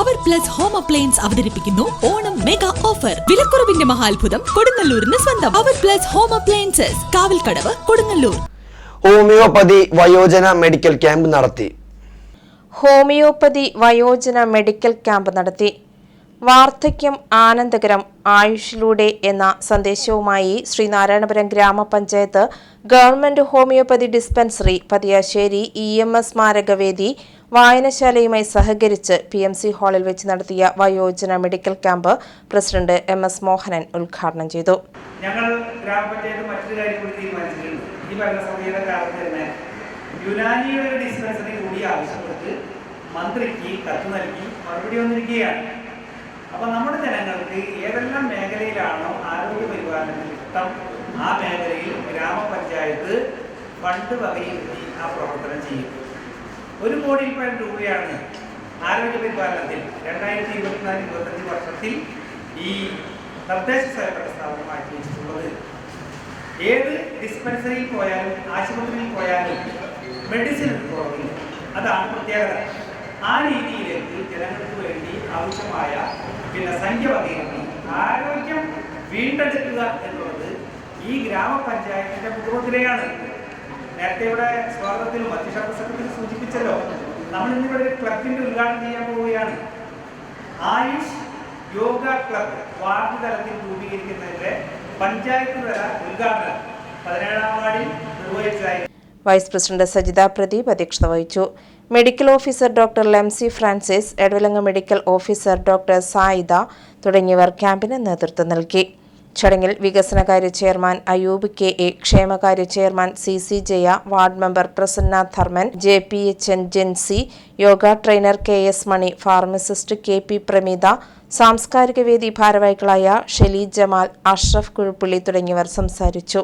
Plus home appliance അവതരിപ്പിക്കുന്നു. Onam mega offer വിലക്കുറവിന്റെ മഹാത്ഭുതം കൊടുങ്ങല്ലൂരിന് സ്വന്തം. Power plus home appliances Kavalkadavu Kodungallur. Homoeopathy വയോജന മെഡിക്കൽ ക്യാമ്പ് നടത്തി. ഹോമിയോപ്പതി വയോജന മെഡിക്കൽ ക്യാമ്പ് നടത്തി. വാർദ്ധക്യം ആനന്ദകരം ആയുഷിലൂടെ എന്ന സന്ദേശവുമായി Sreenarayanapuram Gramapanchayat government homoeopathy dispensary Pathiyassery E M S സ്മാരകവേദി വായനശാലയുമായി സഹകരിച്ച് പി എം സി ഹാളിൽ വെച്ച് നടത്തിയ വയോജന medical camp president M S Mohanan ഉദ്ഘാടനം ചെയ്തു. ഞങ്ങൾ ഗ്രാമപഞ്ചായത്ത് മറ്റൊരു കാര്യം കൂടി തീരുമാനിച്ചിട്ടുണ്ട്. ഈ ഭരണസമിതിയുടെ കാലത്ത് തന്നെ യുനാനിയുടെ ഡിസ്പെൻസറി കൂടി ആവശ്യപ്പെട്ട് മന്ത്രിക്ക് കത്ത് നൽകി മറുപടി വന്നിരിക്കുകയാണ്. അപ്പൊ നമ്മുടെ ജനങ്ങൾക്ക് ഏതെല്ലാം മേഖലയിലാണോ ആരോഗ്യ പരിപാലനത്തിന് ഇഷ്ടം? ആ മേഖലയിൽ ഗ്രാമപഞ്ചായത്ത് ഫണ്ട് വകയിരുത്തി ആ പ്രവർത്തനം ചെയ്യും. ഒരു കോടി രൂപ രൂപയാണ് ആരോഗ്യ പരിപാലനത്തിൽ രണ്ടായിരത്തി ഇരുപത്തിനാല് ഇരുപത്തഞ്ച് വർഷത്തിൽ ഈ തദ്ദേശ സ്വയംഭരണ സ്ഥാപനം മാറ്റി വെച്ചിട്ടുള്ളത് ഏത് ഡിസ്പെൻസറിയിൽ പോയാലും ആശുപത്രിയിൽ പോയാലും മെഡിസിൻ കുറവില്ല അതാണ് പ്രത്യേകത. ആ രീതിയിലേക്ക് ജനങ്ങൾക്ക് വേണ്ടി ആവശ്യമായ പിന്നെ സംഖ്യ വർഗീകരണം ആരോഗ്യം വീണ്ടെടുക്കുക എന്നുള്ളത് ഈ ഗ്രാമപഞ്ചായത്തിന്റെ മുഖമുദ്രയാണ് നേരത്തെ ഇവിടെ സ്വാഗതത്തിൽ മധ്യശാസ്ത്ര സെക്രട്ടറി സൂചിപ്പിച്ചല്ലോ. നമ്മൾ ഇന്നിവിടെ ഒരു ക്ലബിന്റെ ഉദ്ഘാടനം ചെയ്യാൻ പോവുകയാണ്. ആയുഷ് യോഗ ക്ലബ് വാർഡ് തലത്തിൽ രൂപീകരിക്കുന്നതിന്റെ പഞ്ചായത്ത് തല ഉദ്ഘാടനം പതിനേഴാം വാർഡിൽ നിർവഹിച്ചതായി വൈസ് പ്രസിഡന്റ് സജിത പ്രദീപ് അധ്യക്ഷത വഹിച്ചു. Medical officer doctor Lumsy Francis Edavilanga medical officer doctor Sayida തുടങ്ങിയവർ ക്യാമ്പിന് നേതൃത്വം നൽകി. ചടങ്ങിൽ വികസനകാര്യ ചെയർമാൻ അയൂബ് കെ എ ക്ഷേമകാര്യ chairman C C Jaya ward member Prasanna Dharman J P H N Jency yoga trainer K S Mani pharmacist K P Prameetha സാംസ്കാരിക വേദി ഭാരവാഹികളായ ഷെലി ജമാൽ അഷ്റഫ് കുഴുപ്പുള്ളി തുടങ്ങിയവർ സംസാരിച്ചു.